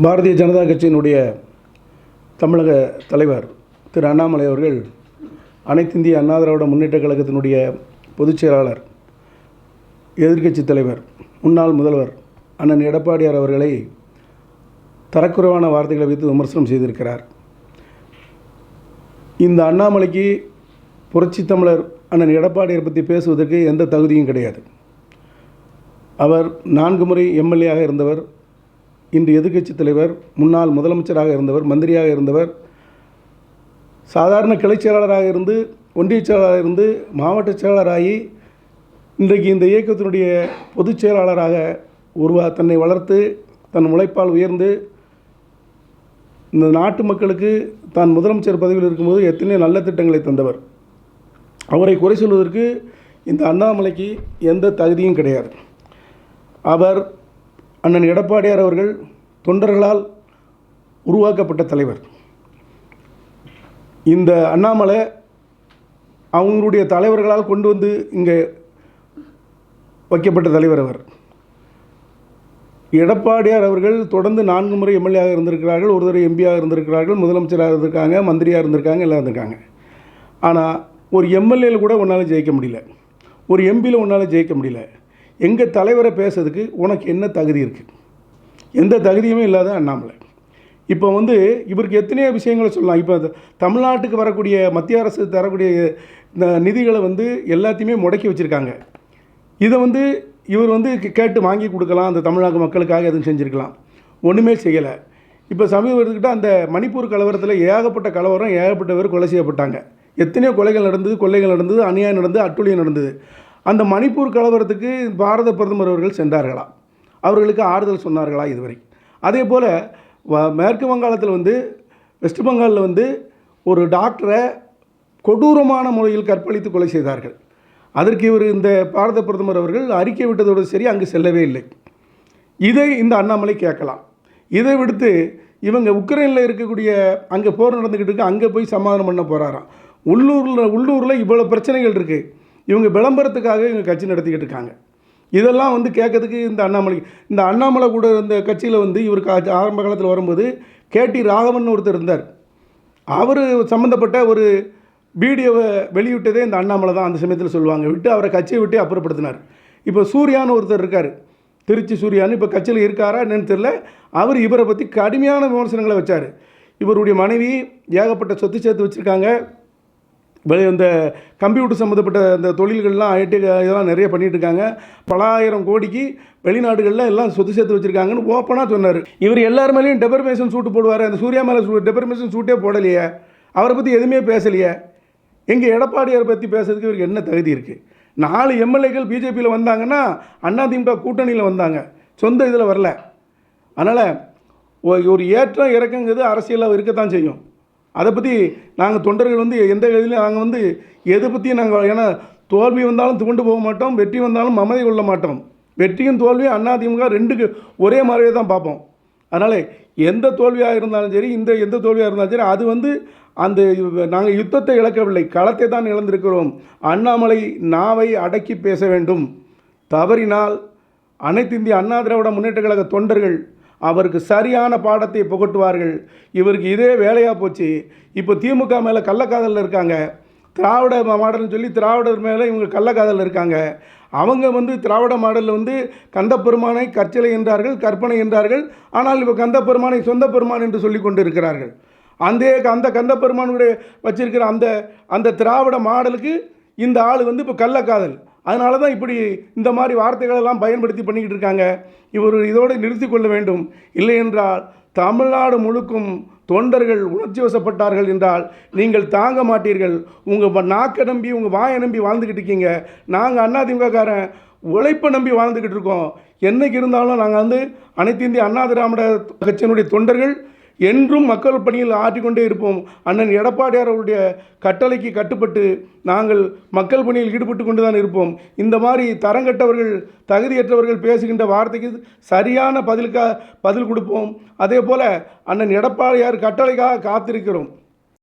பாரதிய ஜனதா கட்சியினுடைய தமிழக தலைவர் திரு அண்ணாமலை அவர்கள் அனைத்திந்திய அண்ணா திராவிட முன்னேற்ற கழகத்தினுடைய பொதுச் செயலாளர் எதிர்க்கட்சி தலைவர் முன்னாள் முதல்வர் அண்ணன் எடப்பாடியார் அவர்களை தரக்குறைவான வார்த்தைகளை வைத்து விமர்சனம் செய்திருக்கிறார். இந்த அண்ணாமலைக்கு புரட்சி தமிழர் அண்ணன் எடப்பாடியார் பற்றி பேசுவதற்கு எந்த தகுதியும் கிடையாது. அவர் நான்கு முறை எம்எல்ஏயாக இருந்தவர். இன்று எதிர்க்கட்சி தலைவர் முன்னாள் முதலமைச்சராக இருந்தவர் மந்திரியாக இருந்தவர் சாதாரண கிளைச் செயலாளராக இருந்து ஒன்றிய செயலாளராக இருந்து மாவட்ட செயலாளராகி இன்றைக்கு இந்த இயக்கத்தினுடைய பொதுச் செயலாளராக உருவா தன்னை வளர்த்து தன் உழைப்பால் உயர்ந்து இந்த நாட்டு மக்களுக்கு தான் முதலமைச்சர் பதவியில் இருக்கும்போது எத்தனை நல்ல திட்டங்களை தந்தவர். அவரை குறை சொல்வதற்கு இந்த அண்ணாமலைக்கு எந்த தகுதியும் கிடையாது. அவர் அண்ணன் எடப்பாடியார் அவர்கள் தொண்டர்களால் உருவாக்கப்பட்ட தலைவர். இந்த அண்ணாமலை அவங்களுடைய தலைவர்களால் கொண்டு வந்து இங்கே வைக்கப்பட்ட தலைவர் அவர். எடப்பாடியார் அவர்கள் தொடர்ந்து நான்கு முறை எம்எல்ஏவாக இருந்திருக்கிறார்கள் ஒரு தடவை எம்பியாக இருந்திருக்கிறார்கள் முதலமைச்சராக இருந்திருக்காங்க மந்திரியாக இருந்திருக்காங்க எல்லாம் இருந்திருக்காங்க. ஆனால் ஒரு எம்எல்ஏல கூட ஒன்றால் ஜெயிக்க முடியல. ஒரு எம்பியில் ஒன்றால் ஜெயிக்க முடியல. எங்கள் தலைவரை பேசுறதுக்கு உனக்கு என்ன தகுதி இருக்குது எந்த தகுதியுமே இல்லாத அண்ணாமலை. இப்போ வந்து இவருக்கு எத்தனையோ விஷயங்களை சொல்லலாம். இப்போ தமிழ்நாட்டுக்கு வரக்கூடிய மத்திய அரசு தரக்கூடிய இந்த நிதிகளை வந்து எல்லாத்தையுமே முடக்கி வச்சுருக்காங்க. இதை வந்து இவர் வந்து கேட்டு வாங்கி கொடுக்கலாம். அந்த தமிழ்நாடு மக்களுக்காக எதுவும் செஞ்சுருக்கலாம். ஒன்றுமே செய்யலை. இப்போ சமீபத்துக்கிட்ட அந்த மணிப்பூர் கலவரத்தில் ஏகப்பட்ட கலவரம் ஏகப்பட்ட பேர் கொலை செய்யப்பட்டாங்க. எத்தனையோ கொலைகள் நடந்தது கொள்ளைகள் நடந்தது அநியாயம் நடந்தது அட்டுழியம் நடந்தது. அந்த மணிப்பூர் கலவரத்துக்கு பாரத பிரதமர் அவர்கள் சென்றார்களா? அவர்களுக்கு ஆறுதல் சொன்னார்களா இதுவரை? அதே போல் வ- மேற்கு வங்காளத்தில் வந்து வெஸ்ட் பெங்காலில் வந்து ஒரு டாக்டரை கொடூரமான முறையில் கற்பழித்து கொலை செய்தார்கள். அதற்கு இவர் இந்த பாரத பிரதமர் அவர்கள் அறிக்கை விட்டதோடு சரி அங்கு செல்லவே இல்லை. இதை இந்த அண்ணாமலை கேட்கலாம். இதை விடுத்து இவங்க உக்ரைனில் இருக்கக்கூடிய அங்கே போர் நடந்துக்கிட்டு இருக்கு அங்கே போய் சமாதானம் பண்ண போகிறாராம் உள்ளூரில் உள்ளூரில் இவ்வளோ பிரச்சனைகள் இருக்குது இவங்க விளம்பரத்துக்காக இவங்க கட்சி நடத்திக்கிட்டு இருக்காங்க. இதெல்லாம் வந்து கேட்கறதுக்கு இந்த அண்ணாமலை இந்த அண்ணாமலை கூட இருந்த கட்சியில் வந்து இவருக்கு ஆரம்ப காலத்தில் வரும்போது கேடி ராகவன் ஒருத்தர் இருந்தார். அவர் சம்மந்தப்பட்ட ஒரு வீடியோவை வெளியிட்டதே இந்த அண்ணாமலை தான் அந்த சமயத்தில் சொல்லுவாங்க. விட்டு அவரை கட்சியை விட்டு அப்புறப்படுத்தினார். இப்போ சூர்யான்னு ஒருத்தர் இருக்கார். திருச்சி சூர்யான்னு இப்போ கட்சியில் இருக்காரா என்னன்னு தெரில அவர் இவரை பற்றி கடுமையான விமர்சனங்களை வச்சார். இவருடைய மனைவி ஏகப்பட்ட சொத்து சேர்த்து வச்சுருக்காங்க. இந்த கம்ப்யூட்டர் சம்மந்தப்பட்ட இந்த தொழில்கள்லாம் ஐடி இதெல்லாம் நிறைய பண்ணிகிட்ருக்காங்க இருக்காங்க பல ஆயிரம் கோடிக்கு வெளிநாடுகளில் எல்லாம் சொத்து சேர்த்து வச்சுருக்காங்கன்னு ஓப்பனாக சொன்னார். இவர் எல்லார் மேலேயும் டெபர்மேஷன் சூட்டு போடுவார். அந்த சூர்யா மேலே சூ டெபர்மேஷன் சூட்டே போடலையே. அவரை பற்றி எதுவுமே பேசலையே. எங்கள் எடப்பாடியார் பற்றி பேசுறதுக்கு இவருக்கு என்ன தகுதி இருக்குது நாலு எம்எல்ஏக்கள் பிஜேபியில் வந்தாங்கன்னா அதிமுக கூட்டணியில் வந்தாங்க. சொந்த இதில் வரல. அதனால் ஒரு ஏற்றம் இறக்கங்கிறது அரசியலாக இருக்கத்தான் செய்யும். அதை பற்றி நாங்கள் தொண்டர்கள் வந்து எந்த கதையிலையும் நாங்கள் வந்து எதை பற்றியும் நாங்கள் ஏன்னா தோல்வி வந்தாலும் துவண்டு போக மாட்டோம் வெற்றி வந்தாலும் மமதை கொள்ள மாட்டோம். வெற்றியும் தோல்வியும் அதிமுக ரெண்டுக்கு ஒரே மாதிரியே தான் பார்ப்போம். அதனால் எந்த தோல்வியாக இருந்தாலும் சரி இந்த எந்த தோல்வியாக இருந்தாலும் சரி அது வந்து அந்த நாங்கள் யுத்தத்தை இழக்கவில்லை களத்தை தான் இழந்திருக்கிறோம். அண்ணாமலை நாவை அடக்கி பேச வேண்டும். தவறினால் அனைத்து இந்திய அண்ணா திராவிட முன்னேற்ற கழக தொண்டர்கள் அவருக்கு சரியான பாடத்தை புகட்டுவார்கள். இவருக்கு இதே வேலையாக போச்சு. இப்போ திமுக மேலே கள்ளக்காதலில் இருக்காங்க. திராவிட மாடல்னு சொல்லி திராவிடர் மேலே இவங்க கள்ளக்காதலில் இருக்காங்க. அவங்க வந்து திராவிட மாடலில் வந்து கந்தப்பெருமானை கற்சலை என்றார்கள் கற்பனை என்றார்கள். ஆனால் இப்போ கந்தப்பெருமானை சொந்த பெருமான் என்று சொல்லி கொண்டு இருக்கிறார்கள் அந்த அந்த கந்தப்பெருமானுடைய வச்சிருக்கிற அந்த அந்த திராவிட மாடலுக்கு இந்த ஆள் வந்து இப்போ கள்ளக்காதல். அதனால தான் இப்படி இந்த மாதிரி வார்த்தைகளெல்லாம் பயன்படுத்தி பண்ணிக்கிட்டு இருக்காங்க. இவர் இதோடு நிறுத்தி கொள்ள வேண்டும். இல்லை என்றால் தமிழ்நாடு முழுக்கும் தொண்டர்கள் உணர்ச்சி வசப்பட்டார்கள் என்றால் நீங்கள் தாங்க மாட்டீர்கள். உங்கள் நாக்கை நம்பி உங்கள் வாயை நம்பி வாழ்ந்துக்கிட்டு இருக்கீங்க. நாங்கள் அதிமுககாரன் உழைப்பை நம்பி வாழ்ந்துக்கிட்டு இருக்கோம். என்னைக்கு இருந்தாலும் நாங்கள் வந்து அனைத்து இந்திய அண்ணா திராவிட கட்சியினுடைய தொண்டர்கள் என்றும் மக்கள் பணியில் ஆற்றிக்கொண்டே இருப்போம். அண்ணன் எடப்பாடியார் அவருடைய கட்டளைக்கு கட்டுப்பட்டு நாங்கள் மக்கள் பணியில் ஈடுபட்டு கொண்டு தான் இருப்போம். இந்த மாதிரி தரங்கட்டவர்கள் தகுதியற்றவர்கள் பேசுகின்ற வார்த்தைக்கு சரியான பதிலுக்காக பதில் கொடுப்போம். அதே போல் அண்ணன் எடப்பாடியார் கட்டளைக்காக காத்திருக்கிறோம்.